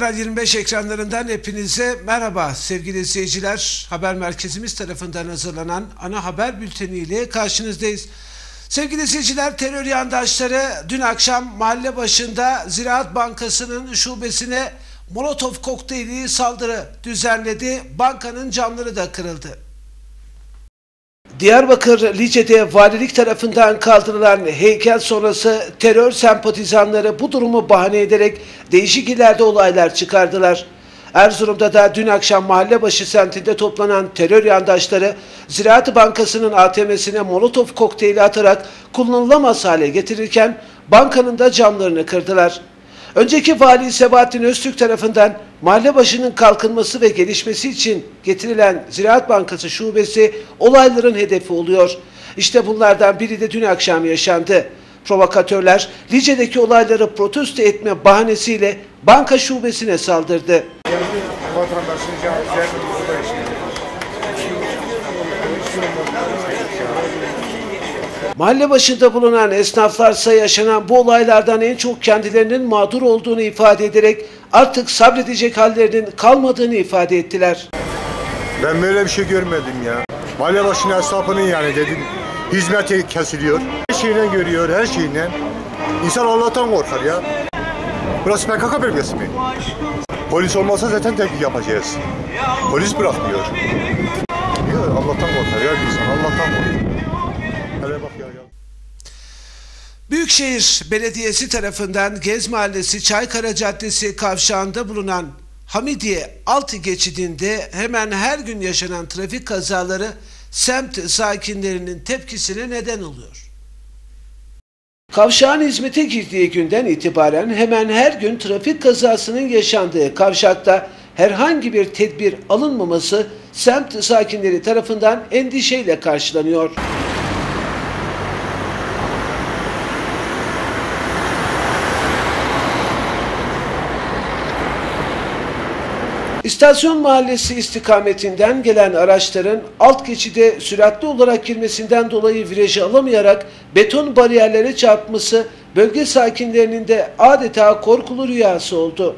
Kanal 25 ekranlarından hepinize merhaba sevgili izleyiciler. Haber merkezimiz tarafından hazırlanan ana haber bülteniyle karşınızdayız. Sevgili izleyiciler terör yandaşları dün akşam mahalle başında Ziraat Bankası'nın şubesine Molotov kokteyli saldırı düzenledi. Bankanın camları da kırıldı. Diyarbakır Lice'de valilik tarafından kaldırılan heykel sonrası terör sempatizanları bu durumu bahane ederek değişik illerde olaylar çıkardılar. Erzurum'da da dün akşam mahallebaşı semtinde toplanan terör yandaşları Ziraat Bankası'nın ATM'sine Molotov kokteyli atarak kullanılamaz hale getirirken bankanın da camlarını kırdılar. Önceki vali Sebahattin Öztürk tarafından mahalle başının kalkınması ve gelişmesi için getirilen Ziraat Bankası şubesi olayların hedefi oluyor. İşte bunlardan biri de dün akşam yaşandı. Provokatörler Lice'deki olayları protesto etme bahanesiyle banka şubesine saldırdı. vatandaşın canı üzerinde burada işte. Mahalle başında bulunan esnaflarsa yaşanan bu olaylardan en çok kendilerinin mağdur olduğunu ifade ederek artık sabredecek hallerinin kalmadığını ifade ettiler. Ben böyle bir şey görmedim ya. Mahalle başına esnafının yani dedim hizmeti kesiliyor. Her şeyine görüyor, her şeyine. İnsan Allah'tan korkar ya. Burası PKK bölgesi mi? Polis olmasa zaten tepki yapacağız. Polis bırakmıyor. Allah'tan korkar ya insan, Allah'tan korkar. Hele bak. Büyükşehir Belediyesi tarafından Gez Mahallesi Çaykara Caddesi kavşağında bulunan Hamidiye altı geçidinde hemen her gün yaşanan trafik kazaları semt sakinlerinin tepkisine neden oluyor. Kavşağın hizmete girdiği günden itibaren hemen her gün trafik kazasının yaşandığı kavşakta herhangi bir tedbir alınmaması semt sakinleri tarafından endişeyle karşılanıyor. İstasyon Mahallesi istikametinden gelen araçların alt geçide süratli olarak girmesinden dolayı virajı alamayarak beton bariyerlere çarpması bölge sakinlerinin de adeta korkulu rüyası oldu.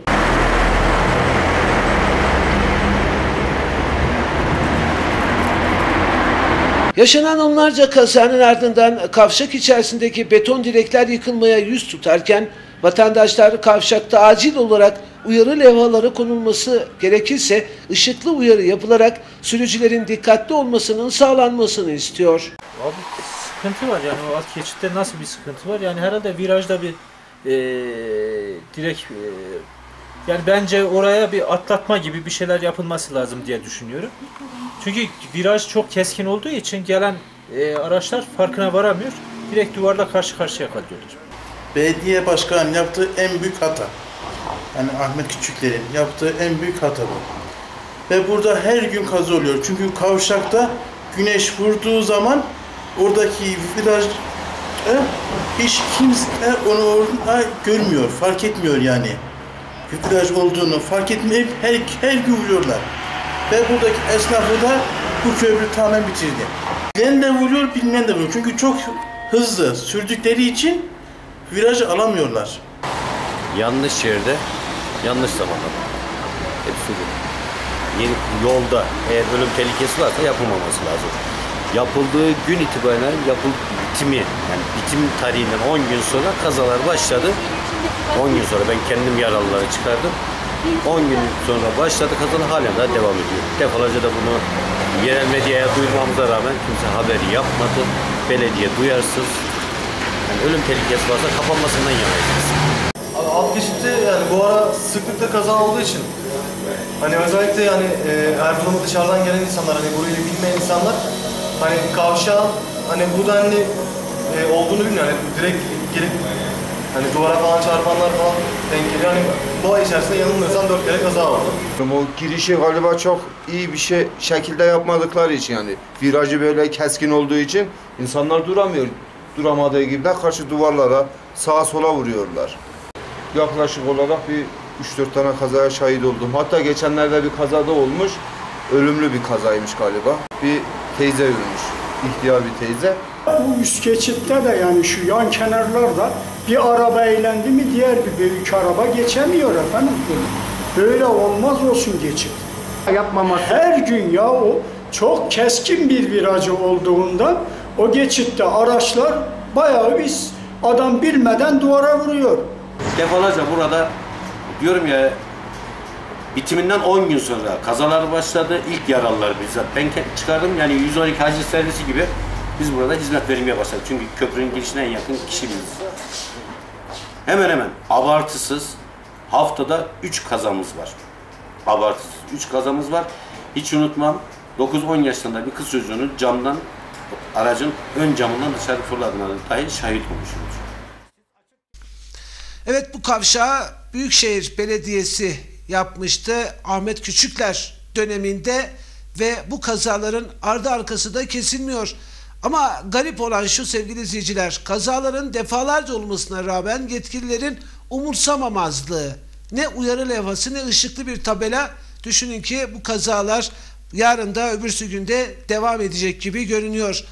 Yaşanan onlarca kazanın ardından kavşak içerisindeki beton direkler yıkılmaya yüz tutarken vatandaşlar kavşakta acil olarak uyarı levhaları konulması gerekirse ışıklı uyarı yapılarak sürücülerin dikkatli olmasının sağlanmasını istiyor. Abi sıkıntı var yani o alt geçitte nasıl bir sıkıntı var? Yani herhalde virajda bir eee direkt eee, yani bence oraya bir atlatma gibi bir şeyler yapılması lazım diye düşünüyorum. Çünkü viraj çok keskin olduğu için gelen eee, araçlar farkına varamıyor. Direkt duvarla karşı karşıya kalıyorlar. belediye başkanının yaptığı en büyük hata. Yani Ahmet Küçükler'in yaptığı en büyük hata bu. Ve burada her gün kaza oluyor. Çünkü kavşakta güneş vurduğu zaman oradaki viraj e, hiç kimse onu orada görmüyor, fark etmiyor yani. Viraj olduğunu fark etmeyip her, her gün vuruyorlar. Ve buradaki esnafı da bu köprü tamamen bitirdi. Bilen de vuruyor, bilmeyen de vuruyor. Çünkü çok hızlı sürdükleri için viraj alamıyorlar. Yanlış yerde, yanlış zamanda. Hepsi bu. Yeni yolda eğer ölüm tehlikesi varsa yapılmaması lazım. Yapıldığı gün itibariyle yapıl bitimi yani bitim tarihinden 10 gün sonra kazalar başladı. 10 gün sonra ben kendim yaralıları çıkardım. 10 gün sonra başladı kazalar halen daha devam ediyor. Defalarca da bunu yerel medyaya duyurmamıza rağmen kimse haberi yapmadı. Belediye duyarsız. Yani ölüm tehlikesi varsa kapanmasından yanayız. Alt geçitte yani bu ara sıklıkla kaza olduğu için hani özellikle yani e, Erzurum'a dışarıdan gelen insanlar hani burayı bilmeyen insanlar hani kavşağın hani bu denli e, olduğunu bilmiyor. Hani direkt gelip hani duvara falan çarpanlar falan denk geliyor. Hani bu ay içerisinde yanılmıyorsam dört kere kaza oldu. O girişi galiba çok iyi bir şey şekilde yapmadıkları için yani virajı böyle keskin olduğu için insanlar duramıyor. Duramadığı gibi de karşı duvarlara sağa sola vuruyorlar. Yaklaşık olarak bir 3-4 tane kazaya şahit oldum. Hatta geçenlerde bir kazada olmuş. Ölümlü bir kazaymış galiba. Bir teyze ölmüş. İhtiyar bir teyze. Bu üst geçitte de yani şu yan kenarlarda bir araba eğlendi mi diğer bir büyük araba geçemiyor efendim. Böyle olmaz olsun geçit. Yapmaması. Her gün ya o çok keskin bir virajı olduğunda o geçitte araçlar bayağı biz adam bilmeden duvara vuruyor. Defalarca burada diyorum ya bitiminden 10 gün sonra kazalar başladı. İlk yaralılar bizzat ben çıkardım. Yani 112 acil servisi gibi biz burada hizmet vermeye başladık. Çünkü köprünün girişine en yakın kişi biziz. Hemen hemen abartısız haftada 3 kazamız var. Abartısız 3 kazamız var. Hiç unutmam 9-10 yaşlarında bir kız çocuğunu camdan aracın ön camından dışarı fırladığına dahi şahit olmuşumdur. Evet bu kavşağı Büyükşehir Belediyesi yapmıştı Ahmet Küçükler döneminde ve bu kazaların ardı arkası da kesilmiyor. Ama garip olan şu sevgili izleyiciler kazaların defalarca olmasına rağmen yetkililerin umursamamazlığı. Ne uyarı levhası ne ışıklı bir tabela. Düşünün ki bu kazalar yarın da öbürsü günde devam edecek gibi görünüyor.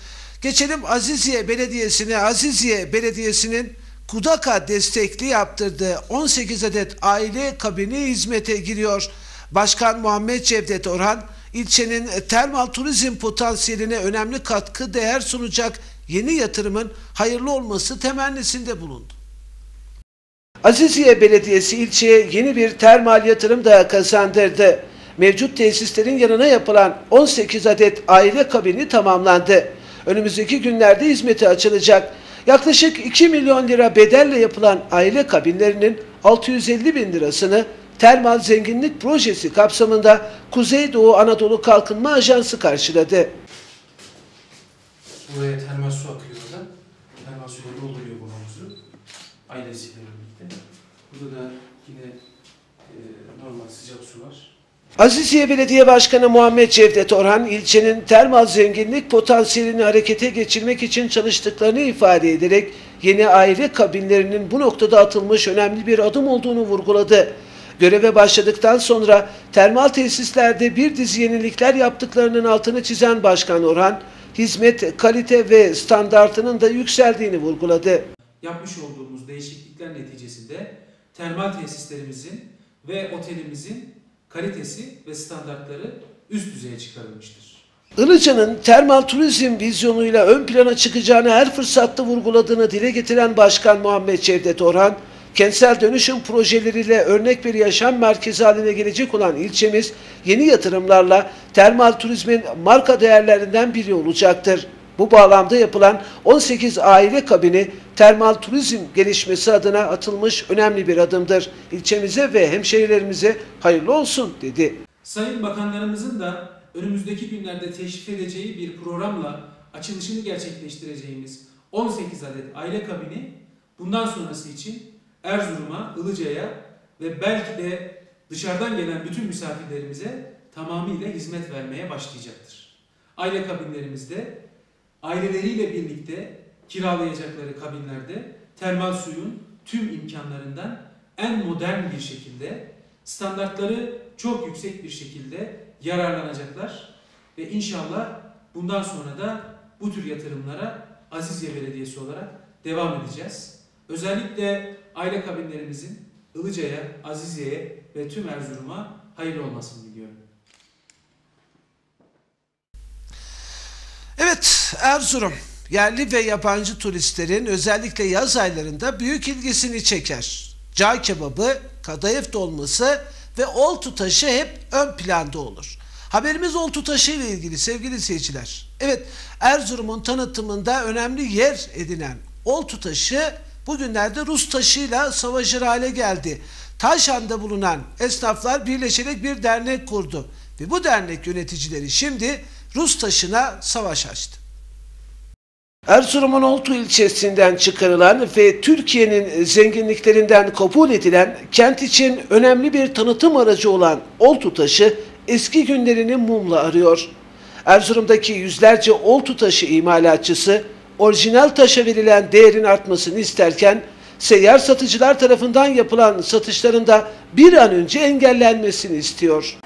Geçelim Aziziye Belediyesi'ne. Aziziye Belediyesi'nin Kudaka destekli yaptırdığı 18 adet aile kabini hizmete giriyor. Başkan Muhammed Cevdet Orhan, ilçenin termal turizm potansiyeline önemli katkı değer sunacak yeni yatırımın hayırlı olması temennisinde bulundu. Aziziye Belediyesi ilçeye yeni bir termal yatırım daha kazandırdı. Mevcut tesislerin yanına yapılan 18 adet aile kabini tamamlandı. Önümüzdeki günlerde hizmete açılacak. Yaklaşık 2 milyon lira bedelle yapılan aile kabinlerinin 650 bin lirasını termal zenginlik projesi kapsamında Kuzeydoğu Anadolu Kalkınma Ajansı karşıladı. Buraya termal su akıyor oradan. Termal suyla dolduruyor bu havuzu. Ailesiyle birlikte. Burada da yine e, normal sıcak su var. Aziziye Belediye Başkanı Muhammed Cevdet Orhan, ilçenin termal zenginlik potansiyelini harekete geçirmek için çalıştıklarını ifade ederek yeni aile kabinlerinin bu noktada atılmış önemli bir adım olduğunu vurguladı. Göreve başladıktan sonra termal tesislerde bir dizi yenilikler yaptıklarının altını çizen Başkan Orhan, hizmet, kalite ve standartının da yükseldiğini vurguladı. Yapmış olduğumuz değişiklikler neticesinde termal tesislerimizin ve otelimizin kalitesi ve standartları üst düzeye çıkarılmıştır. Ilıca'nın termal turizm vizyonuyla ön plana çıkacağını her fırsatta vurguladığını dile getiren Başkan Muhammed Cevdet Orhan, kentsel dönüşüm projeleriyle örnek bir yaşam merkezi haline gelecek olan ilçemiz yeni yatırımlarla termal turizmin marka değerlerinden biri olacaktır. Bu bağlamda yapılan 18 aile kabini termal turizm gelişmesi adına atılmış önemli bir adımdır. İlçemize ve hemşehrilerimize hayırlı olsun dedi. Sayın bakanlarımızın da önümüzdeki günlerde teşrif edeceği bir programla açılışını gerçekleştireceğimiz 18 adet aile kabini bundan sonrası için Erzurum'a, Ilıca'ya ve belki de dışarıdan gelen bütün misafirlerimize tamamıyla hizmet vermeye başlayacaktır. Aile kabinlerimizde aileleriyle birlikte kiralayacakları kabinlerde termal suyun tüm imkanlarından en modern bir şekilde standartları çok yüksek bir şekilde yararlanacaklar ve inşallah bundan sonra da bu tür yatırımlara Aziziye Belediyesi olarak devam edeceğiz. Özellikle aile kabinlerimizin Ilıca'ya, Aziziye'ye ve tüm Erzurum'a hayırlı olmasını diliyorum. Evet Erzurum yerli ve yabancı turistlerin özellikle yaz aylarında büyük ilgisini çeker. Cağ kebabı, kadayıf dolması ve oltu taşı hep ön planda olur. Haberimiz oltu taşı ile ilgili sevgili seyirciler. Evet Erzurum'un tanıtımında önemli yer edinen oltu taşı bugünlerde Rus taşıyla savaşır hale geldi. Taşhan'da bulunan esnaflar birleşerek bir dernek kurdu. Ve bu dernek yöneticileri şimdi Rus taşına savaş açtı. Erzurum'un Oltu ilçesinden çıkarılan ve Türkiye'nin zenginliklerinden kabul edilen kent için önemli bir tanıtım aracı olan Oltu taşı eski günlerini mumla arıyor. Erzurum'daki yüzlerce Oltu taşı imalatçısı orijinal taşa verilen değerin artmasını isterken seyyar satıcılar tarafından yapılan satışların da bir an önce engellenmesini istiyor.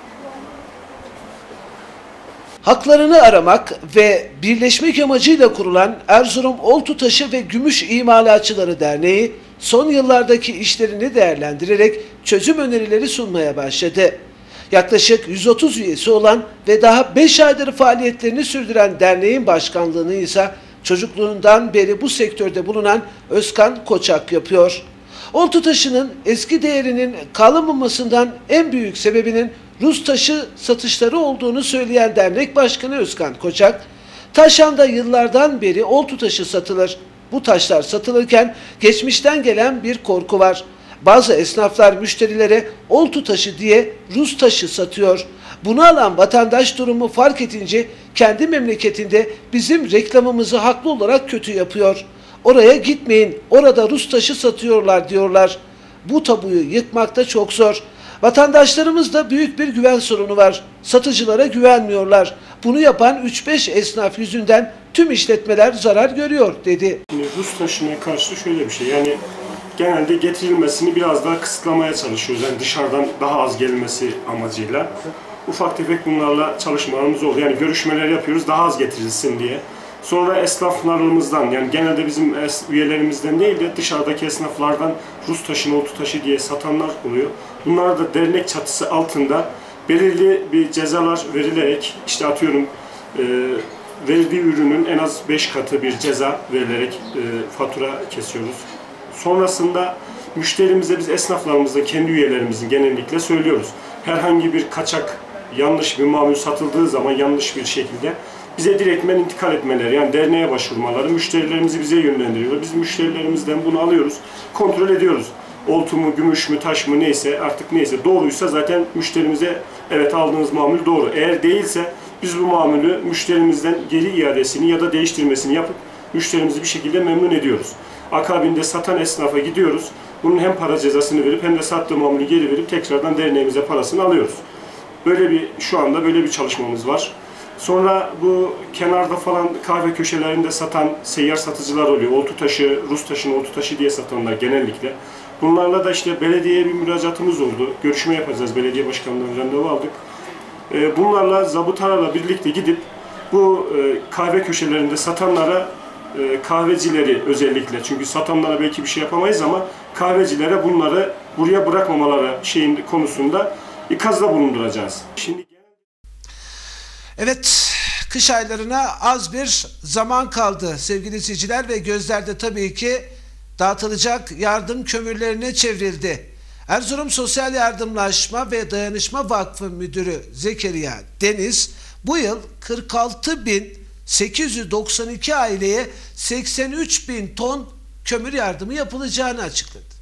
Haklarını aramak ve birleşmek amacıyla kurulan Erzurum Oltu Taşı ve Gümüş İmalatçıları Derneği son yıllardaki işlerini değerlendirerek çözüm önerileri sunmaya başladı. Yaklaşık 130 üyesi olan ve daha 5 aydır faaliyetlerini sürdüren derneğin başkanlığını ise çocukluğundan beri bu sektörde bulunan Özkan Koçak yapıyor. Oltu taşının eski değerinin kalınmamasından en büyük sebebinin Rus taşı satışları olduğunu söyleyen dernek başkanı Özkan Koçak, Taşan'da yıllardan beri oltu taşı satılır. Bu taşlar satılırken geçmişten gelen bir korku var. Bazı esnaflar müşterilere oltu taşı diye Rus taşı satıyor. Bunu alan vatandaş durumu fark edince kendi memleketinde bizim reklamımızı haklı olarak kötü yapıyor. Oraya gitmeyin, orada Rus taşı satıyorlar diyorlar. Bu tabuyu yıkmakta çok zor. Vatandaşlarımızda büyük bir güven sorunu var. Satıcılara güvenmiyorlar. Bunu yapan 3-5 esnaf yüzünden tüm işletmeler zarar görüyor dedi. Şimdi Rus taşına karşı şöyle bir şey yani genelde getirilmesini biraz daha kısıtlamaya çalışıyoruz. Yani dışarıdan daha az gelmesi amacıyla. Ufak tefek bunlarla çalışmalarımız oldu. Yani görüşmeler yapıyoruz daha az getirilsin diye. Sonra esnaflarımızdan yani genelde bizim üyelerimizden değil de dışarıdaki esnaflardan Rus taşı, oltu taşı diye satanlar oluyor. Bunlar da dernek çatısı altında belirli bir cezalar verilerek işte atıyorum e, verildiği ürünün en az 5 katı bir ceza verilerek e, fatura kesiyoruz. Sonrasında müşterimize biz esnaflarımızda kendi üyelerimizin genellikle söylüyoruz. Herhangi bir kaçak yanlış bir mamul satıldığı zaman yanlış bir şekilde bize direktmen intikal etmeleri yani derneğe başvurmaları müşterilerimizi bize yönlendiriyorlar. Biz müşterilerimizden bunu alıyoruz, kontrol ediyoruz. Oltu mu, gümüş mü, taş mı neyse artık neyse doğruysa zaten müşterimize evet aldığınız mamul doğru. Eğer değilse biz bu mamulü müşterimizden geri iadesini ya da değiştirmesini yapıp müşterimizi bir şekilde memnun ediyoruz. Akabinde satan esnafa gidiyoruz. Bunun hem para cezasını verip hem de sattığı mamulü geri verip tekrardan derneğimize parasını alıyoruz. Böyle bir şu anda böyle bir çalışmamız var. Sonra bu kenarda falan kahve köşelerinde satan seyyar satıcılar oluyor. Oltu taşı, Rus taşını oltu taşı diye satanlar genellikle. Bunlarla da işte belediyeye bir müracaatımız oldu. Görüşme yapacağız. Belediye başkanlığından randevu aldık. Ee, Bunlarla zabıtalarla birlikte gidip bu e, kahve köşelerinde satanlara e, kahvecileri özellikle çünkü satanlara belki bir şey yapamayız ama kahvecilere bunları buraya bırakmamaları şeyin konusunda ikazda bulunduracağız. Şimdi Evet, kış aylarına az bir zaman kaldı sevgili izleyiciler ve gözlerde tabii ki dağıtılacak yardım kömürlerine çevrildi. Erzurum Sosyal Yardımlaşma ve Dayanışma Vakfı Müdürü Zekeriya Deniz bu yıl 46.892 aileye 83.000 ton kömür yardımı yapılacağını açıkladı.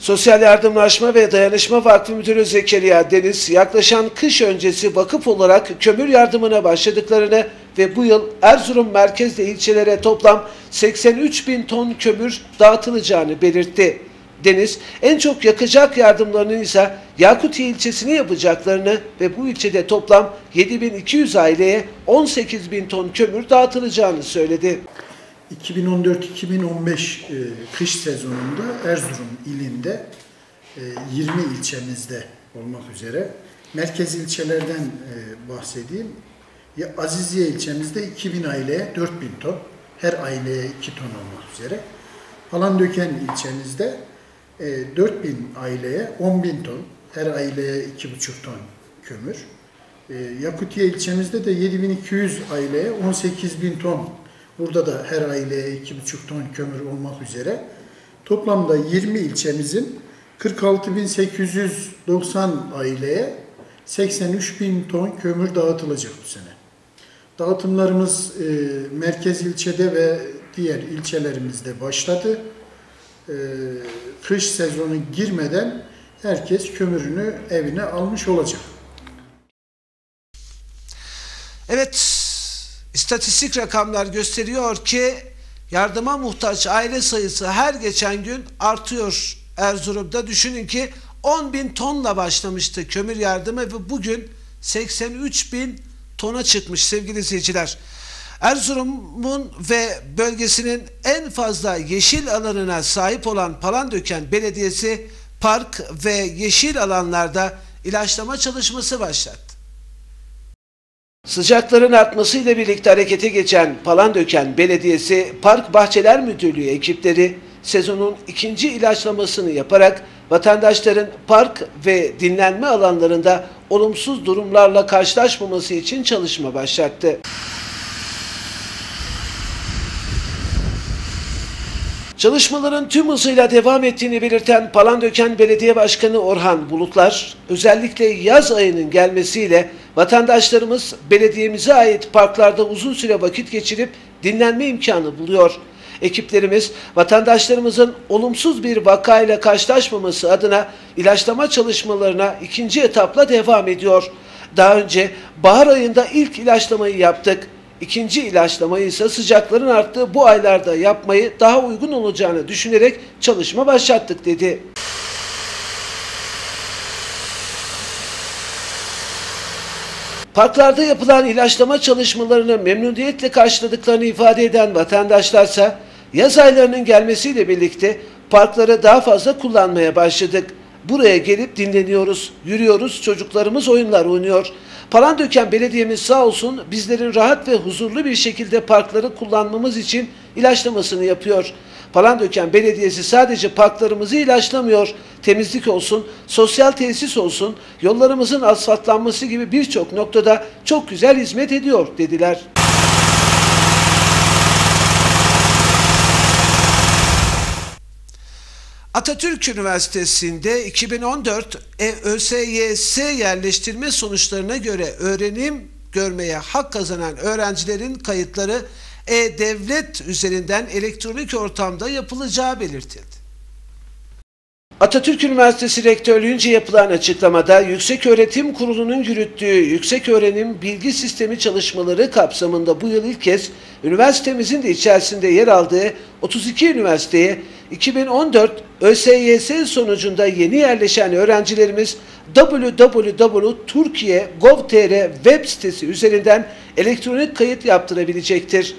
Sosyal Yardımlaşma ve Dayanışma Vakfı Müdürü Zekeriya Deniz, yaklaşan kış öncesi vakıf olarak kömür yardımına başladıklarını ve bu yıl Erzurum merkezde ilçelere toplam 83 bin ton kömür dağıtılacağını belirtti. Deniz, en çok yakacak yardımlarının ise Yakutiye ilçesine yapacaklarını ve bu ilçede toplam 7200 aileye 18 bin ton kömür dağıtılacağını söyledi. 2014-2015 e, kış sezonunda Erzurum ilinde e, 20 ilçemizde olmak üzere merkez ilçelerden e, bahsedeyim. Aziziye ilçemizde 2000 aileye 4000 ton, her aileye 2 ton olmak üzere. Palandöken ilçemizde e, 4000 aileye 10.000 ton, her aileye 2,5 ton kömür. E, Yakutiye ilçemizde de 7200 aileye 18.000 ton Burada da her aileye 2,5 ton kömür olmak üzere toplamda 20 ilçemizin 46.890 aileye 83.000 ton kömür dağıtılacak bu sene. Dağıtımlarımız e, merkez ilçede ve diğer ilçelerimizde başladı. E, kış sezonu girmeden herkes kömürünü evine almış olacak. Evet, istatistik rakamlar gösteriyor ki yardıma muhtaç aile sayısı her geçen gün artıyor Erzurum'da. Düşünün ki 10 bin tonla başlamıştı kömür yardımı ve bugün 83 bin tona çıkmış sevgili izleyiciler. Erzurum'un ve bölgesinin en fazla yeşil alanına sahip olan Palandöken Belediyesi park ve yeşil alanlarda ilaçlama çalışması başlattı. Sıcakların artmasıyla birlikte harekete geçen Palandöken Belediyesi Park Bahçeler Müdürlüğü ekipleri sezonun ikinci ilaçlamasını yaparak vatandaşların park ve dinlenme alanlarında olumsuz durumlarla karşılaşmaması için çalışma başlattı. Çalışmaların tüm hızıyla devam ettiğini belirten Palandöken Belediye Başkanı Orhan Bulutlar, özellikle yaz ayının gelmesiyle vatandaşlarımız belediyemize ait parklarda uzun süre vakit geçirip dinlenme imkanı buluyor. Ekiplerimiz vatandaşlarımızın olumsuz bir vakayla karşılaşmaması adına ilaçlama çalışmalarına ikinci etapla devam ediyor. Daha önce bahar ayında ilk ilaçlamayı yaptık. İkinci ilaçlamayı ise sıcakların arttığı bu aylarda yapmayı daha uygun olacağını düşünerek çalışma başlattık dedi. Parklarda yapılan ilaçlama çalışmalarını memnuniyetle karşıladıklarını ifade eden vatandaşlarsa yaz aylarının gelmesiyle birlikte parkları daha fazla kullanmaya başladık. Buraya gelip dinleniyoruz, yürüyoruz, çocuklarımız oyunlar oynuyor. Palandöken Belediyemiz sağ olsun bizlerin rahat ve huzurlu bir şekilde parkları kullanmamız için ilaçlamasını yapıyor. Palandöken Belediyesi sadece parklarımızı ilaçlamıyor. Temizlik olsun, sosyal tesis olsun, yollarımızın asfaltlanması gibi birçok noktada çok güzel hizmet ediyor dediler. Atatürk Üniversitesi'nde 2014 E- ÖSYS yerleştirme sonuçlarına göre öğrenim görmeye hak kazanan öğrencilerin kayıtları E-Devlet üzerinden elektronik ortamda yapılacağı belirtildi. Atatürk Üniversitesi Rektörlüğünce yapılan açıklamada Yükseköğretim Kurulu'nun yürüttüğü Yükseköğrenim Bilgi Sistemi çalışmaları kapsamında bu yıl ilk kez üniversitemizin de içerisinde yer aldığı 32 üniversiteye 2014 ÖSYS sonucunda yeni yerleşen öğrencilerimiz www.turkiye.gov.tr web sitesi üzerinden elektronik kayıt yaptırabilecektir.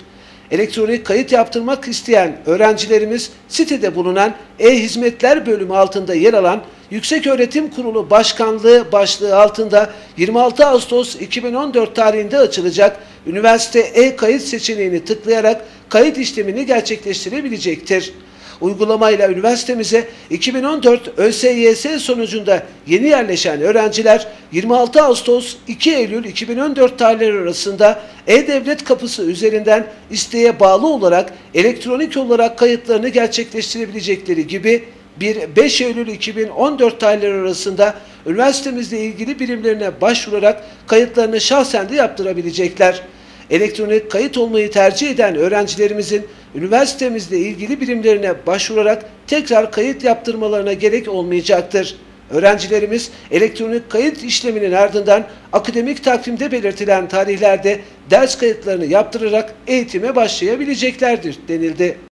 Elektronik kayıt yaptırmak isteyen öğrencilerimiz sitede bulunan e-hizmetler bölümü altında yer alan Yükseköğretim Kurulu Başkanlığı başlığı altında 26 Ağustos 2014 tarihinde açılacak üniversite e-kayıt seçeneğini tıklayarak kayıt işlemini gerçekleştirebilecektir. Uygulamayla üniversitemize 2014 ÖSYS sonucunda yeni yerleşen öğrenciler 26 Ağustos 2 Eylül 2014 tarihleri arasında E-Devlet kapısı üzerinden isteğe bağlı olarak elektronik olarak kayıtlarını gerçekleştirebilecekleri gibi bir 5 Eylül 2014 tarihleri arasında üniversitemizle ilgili birimlerine başvurarak kayıtlarını şahsen de yaptırabilecekler. Elektronik kayıt olmayı tercih eden öğrencilerimizin üniversitemizle ilgili birimlerine başvurarak tekrar kayıt yaptırmalarına gerek olmayacaktır. Öğrencilerimiz elektronik kayıt işleminin ardından akademik takvimde belirtilen tarihlerde ders kayıtlarını yaptırarak eğitime başlayabileceklerdir denildi.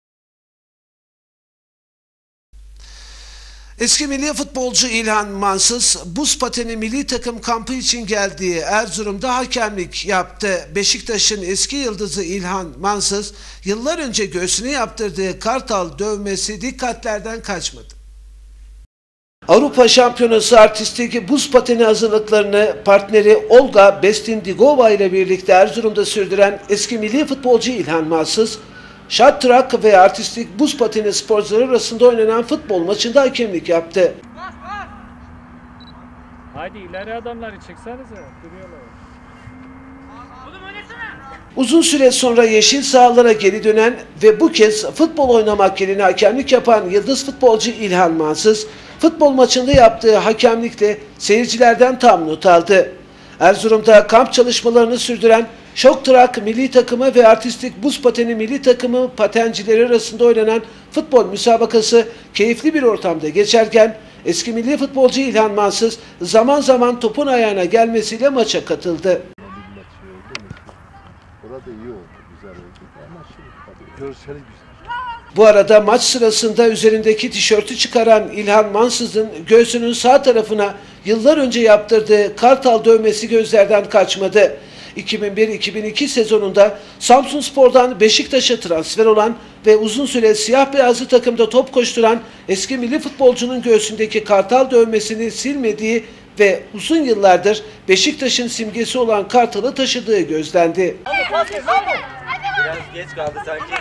Eski milli futbolcu İlhan Mansız buz pateni milli takım kampı için geldiği Erzurum'da hakemlik yaptı. Beşiktaş'ın eski yıldızı İlhan Mansız yıllar önce göğsüne yaptırdığı kartal dövmesi dikkatlerden kaçmadı. Avrupa Şampiyonası artistik buz pateni hazırlıklarını partneri Olga Bestindigova ile birlikte Erzurum'da sürdüren eski milli futbolcu İlhan Mansız Track ve artistik buz pateni sporcuları arasında oynanan futbol maçında hakemlik yaptı. Hadi ileri adamları. Duruyorlar. Uzun süre sonra yeşil sahalara geri dönen ve bu kez futbol oynamak yerine hakemlik yapan yıldız futbolcu İlhan Mansız, futbol maçında yaptığı hakemlikle seyircilerden tam not aldı. Erzurum'da kamp çalışmalarını sürdüren Şok Trak milli takımı ve artistik buz pateni milli takımı patencileri arasında oynanan futbol müsabakası keyifli bir ortamda geçerken eski milli futbolcu İlhan Mansız zaman zaman topun ayağına gelmesiyle maça katıldı. Bu arada maç sırasında üzerindeki tişörtü çıkaran İlhan Mansız'ın göğsünün sağ tarafına yıllar önce yaptırdığı kartal dövmesi gözlerden kaçmadı. 2001-2002 sezonunda Samsun Spor'dan Beşiktaş'a transfer olan ve uzun süre siyah beyazlı takımda top koşturan eski milli futbolcunun göğsündeki kartal dövmesini silmediği ve uzun yıllardır Beşiktaş'ın simgesi olan Kartal'ı taşıdığı gözlendi. Biraz geç kaldı sanki.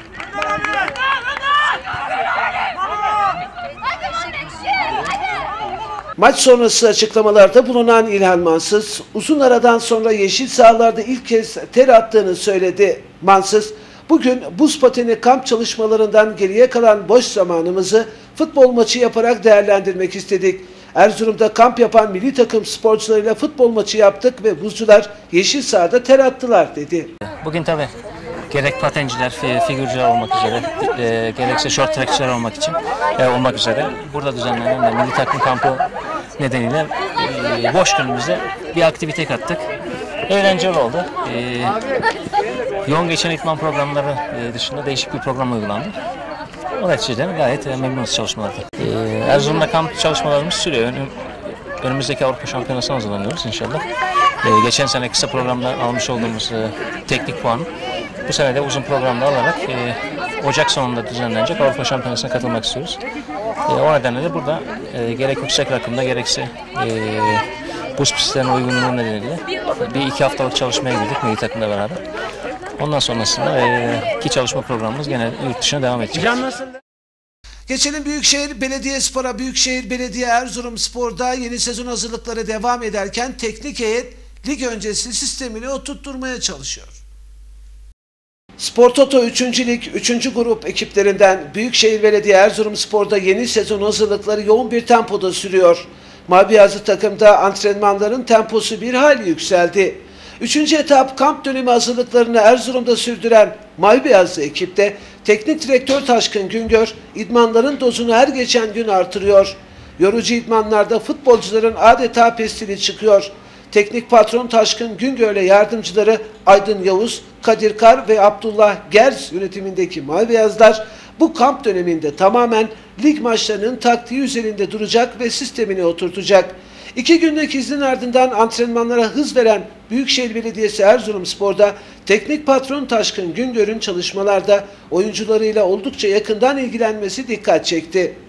Maç sonrası açıklamalarda bulunan İlhan Mansız, uzun aradan sonra yeşil sahalarda ilk kez ter attığını söyledi. Mansız, bugün buz pateni kamp çalışmalarından geriye kalan boş zamanımızı futbol maçı yaparak değerlendirmek istedik. Erzurum'da kamp yapan milli takım sporcularıyla futbol maçı yaptık ve buzcular yeşil sahada ter attılar dedi. Bugün tabi gerek patenciler, fi- figürcüler olmak üzere, e, gerekse short trackçiler olmak için e, olmak üzere burada düzenlenen milli takım kampı nedeniyle e, boş günümüzde bir aktivite kattık. Eğlenceli oldu. E, yoğun geçen eğitmen programları e, dışında değişik bir program uygulandı. O neticeden gayet e, memnunuz çalışmalardan. E, Erzurum'da kamp çalışmalarımız sürüyor. Önüm- Önümüzdeki Avrupa Şampiyonası'na hazırlanıyoruz inşallah. Ee, geçen sene kısa programda almış olduğumuz e, teknik puanı bu sene de uzun programda alarak e, Ocak sonunda düzenlenecek Avrupa Şampiyonası'na katılmak istiyoruz. E, o nedenle de burada e, gerek yüksek rakımda gerekse e, buz pistlerine uygunluğu nedeniyle bir iki haftalık çalışmaya girdik milli takımla beraber. Ondan sonrasında e, ki çalışma programımız gene yurt dışına devam edecek. Geçelim Büyükşehir Belediyespor'a. Büyükşehir Belediye Erzurum Spor'da yeni sezon hazırlıkları devam ederken teknik heyet lig öncesi sistemini oturtturmaya çalışıyor. Spor Toto 3. Lig 3. grup ekiplerinden Büyükşehir Belediye Erzurum Spor'da yeni sezon hazırlıkları yoğun bir tempoda sürüyor. Mavi Beyazlı takımda antrenmanların temposu bir hayli yükseldi. Üçüncü etap kamp dönemi hazırlıklarını Erzurum'da sürdüren Mavi Beyazlı ekipte teknik direktör Taşkın Güngör idmanların dozunu her geçen gün artırıyor. Yorucu idmanlarda futbolcuların adeta pestili çıkıyor. Teknik patron Taşkın Güngör'le yardımcıları Aydın Yavuz, Kadir Kar ve Abdullah Gerz yönetimindeki Mavi Beyazlar bu kamp döneminde tamamen lig maçlarının taktiği üzerinde duracak ve sistemini oturtacak. İki günlük iznin ardından antrenmanlara hız veren Büyükşehir Belediyesi Erzurumspor'da teknik patron Taşkın Güngör'ün çalışmalarda oyuncularıyla oldukça yakından ilgilenmesi dikkat çekti.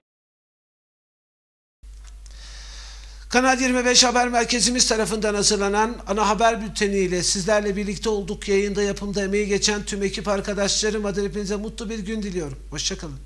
Kanal 25 Haber Merkezimiz tarafından hazırlanan ana haber bülteniyle sizlerle birlikte olduk. Yayında yapımda emeği geçen tüm ekip arkadaşlarım adına hepinize mutlu bir gün diliyorum. Hoşçakalın.